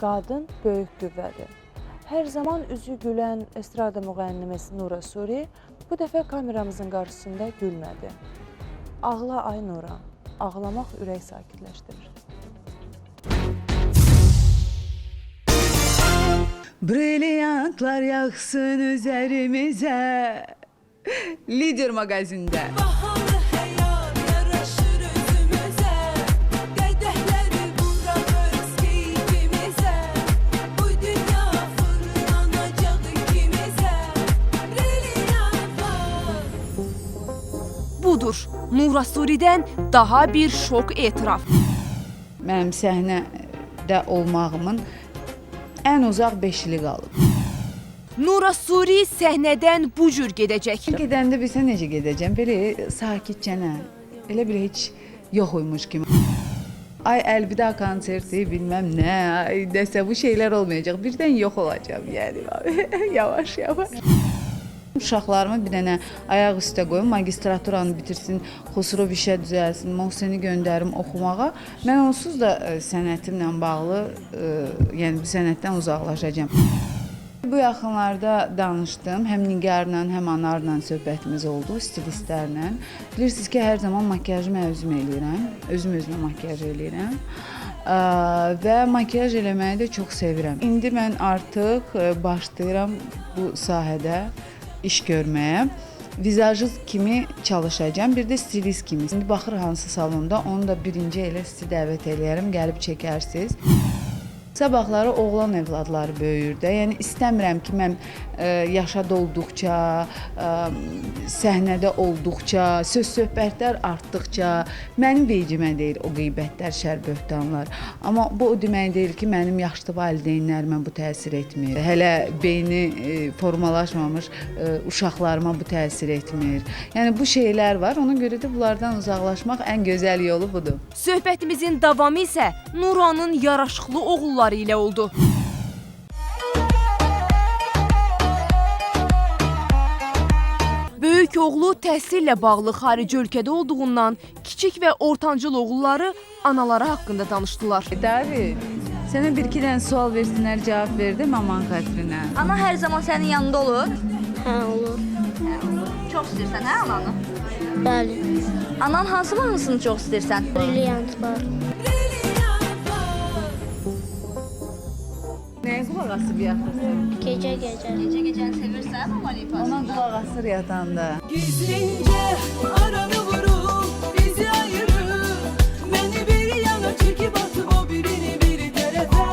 qadın böyük qüvvədir. Hər zaman üzü gülən estrada müğənnimiz Nura Suri bu dəfə kameramızın qarşısında gülmədi. Ağla ay Nura. Ağlamaq ürək sakitləşdirir. Brilliantlar yaksın üzerimize. Lider magazinde. Bahalı Budur. Nura Suri'den daha bir şok etiraf. Mənim səhnədə olmağımın ən uzaq 5 ili qalıb. Nura Suri səhnədən bu cür gedəcək. Gedəndə bilsə necə gedəcəm? Belə sakitcənə. Elə belə heç yoxuymuş kimi. Ay əlvida konserti bilməm nə, ay nəsə bu şeylər olmayacaq. Birdən yox olacağam yəni. yavaş yavaş. Uşaqlarımı bir dənə ayaq üstə qoyum, magistraturanı bitirsin, Xosrov işə düzəlsin, Mohseni göndərim oxumağa. Mən onsuz da ə, sənətimlə bağlı, ə, yəni bu sənətdən uzaqlaşacağam. Bu yaxınlarda danışdım. Həm Nigarla, həm Anarla söhbətimiz oldu, stilistlərlə. Bilirsiniz ki, hər zaman makiyajı mən özüm eləyirəm. Özüm özümə makiyaj eləyirəm. Ə, və makiyaj eləməyi də çox sevirəm. İndi mən artıq başlayıram bu sahədə iş görməyə. Vizajist kimi çalışacağam, bir də stilist kimi. İndi baxır hansı salonda, onu da birinci elə sizi dəvət eləyərəm, gəlib çəkərsiniz. Sabahları oğlan övladları böyüyür də. Yəni istəmirəm ki, mən ə, yaşad olduqca, ə, səhnədə olduqca, söz söhbətlər artdıqca mənim vecimə deyil o qeybətlər, şər böhtanlar. Amma bu o demək deyil ki, mənim yaşlı valideynlərimə bu təsir etmir. Hələ beyni ə, formalaşmamış ə, uşaqlarıma bu təsir etmir. Yəni bu şeylər var. Ona görə də bunlardan uzaqlaşmaq ən gözəl yolu budur. Söhbətimizin davamı isə Nuranın yaraşıqlı oğulları ilə oldu. Böyük oğlu təhsillə bağlı xarici ölkədə olduğundan kiçik və ortancıl oğulları anaları haqqında danışdılar. David, sənə bir iki dənə sual versinlər, cavab verdim aman xətrinə. Ana hər zaman sənin yanında olur. Hə, olur. Çox istəyirsən hə ananı? Bəli. Anan hansı mahnısını çox istəyirsən? Brilliant var. Nəyə qulaq asıb yatırsın? Gecə gecə. Gecə gecəni sevirsən ama lifası. Ona qulaq asır yatanda. Gizlince aranı vurup bizi ayırır Beni bir yana çekip atıp o birini bir tarafa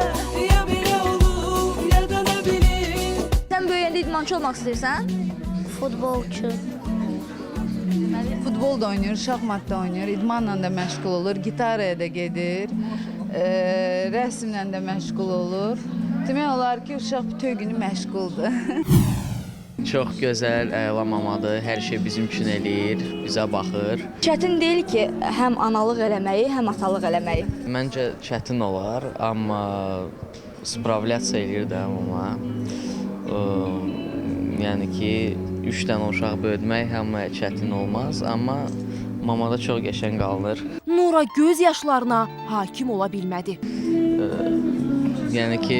Ya biri olur ya da ne bileyim Sən böyüyəndə idmançı olmaq istəyirsən? Futbolçu. Futbol da oynayır, şahmat da oynayır, idmanla da məşğul olur, gitaraya da gedir, e, rəsmlə də məşğul olur. Demək olar ki, uşaq bütün günü məşğuldur. Çox gözəl, əla mamadır. Hər şey bizim üçün eləyir, bizə baxır. Çətin deyil ki, həm analıq eləməyi, həm atalıq eləməyi. Məncə çətin olar, amma spravlyasiya eləyir də amma. Ə, yəni ki, 3 dənə uşaq böyütmək həm çətin olmaz, amma mamada çox qəşəng qalır. Nura göz yaşlarına hakim ola bilmədi. Yəni ki,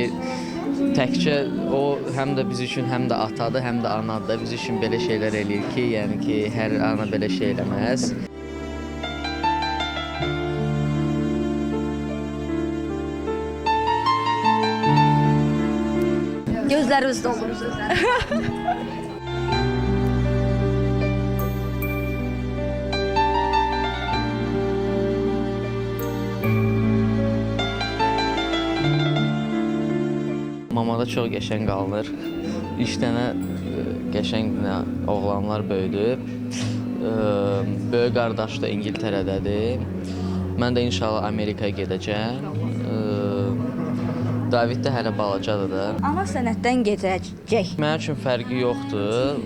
təkcə o həm də biz üçün həm də atadır, həm də anadır. Biz üçün belə şeylər eləyir ki, yəni ki, hər ana belə şey eləməz. Gözlərimiz dolur Mamada çox qəşəng qalır. 3 dənə qəşəng dənə oğlanlar böyüdüb. Ə, Böyük qardaş da İngiltərədədir. Mən də inşallah Amerikaya gedəcəm. Ə, David də hələ balacadır da. Ana sənətdən gedəcək. Mənim üçün fərqi yoxdur.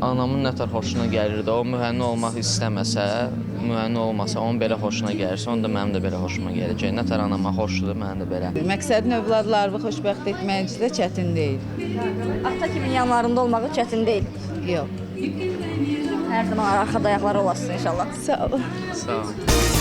Anamın nətər xoşuna gəlirdi. O müğənni olmaq istəməsə, müğənni olmasa, onun belə xoşuna gəlirsə, onda mənim də belə xoşuma gələcək. Nətər anama xoşdur, mənə də belə. Məqsədin övladlarını xoşbəxt etmək isə çətin deyil. Ata kimin yanlarında olmağı çətin deyil. Yox. Hər zaman arxada ayaqları olasın inşallah. Sağ ol. Sağ ol.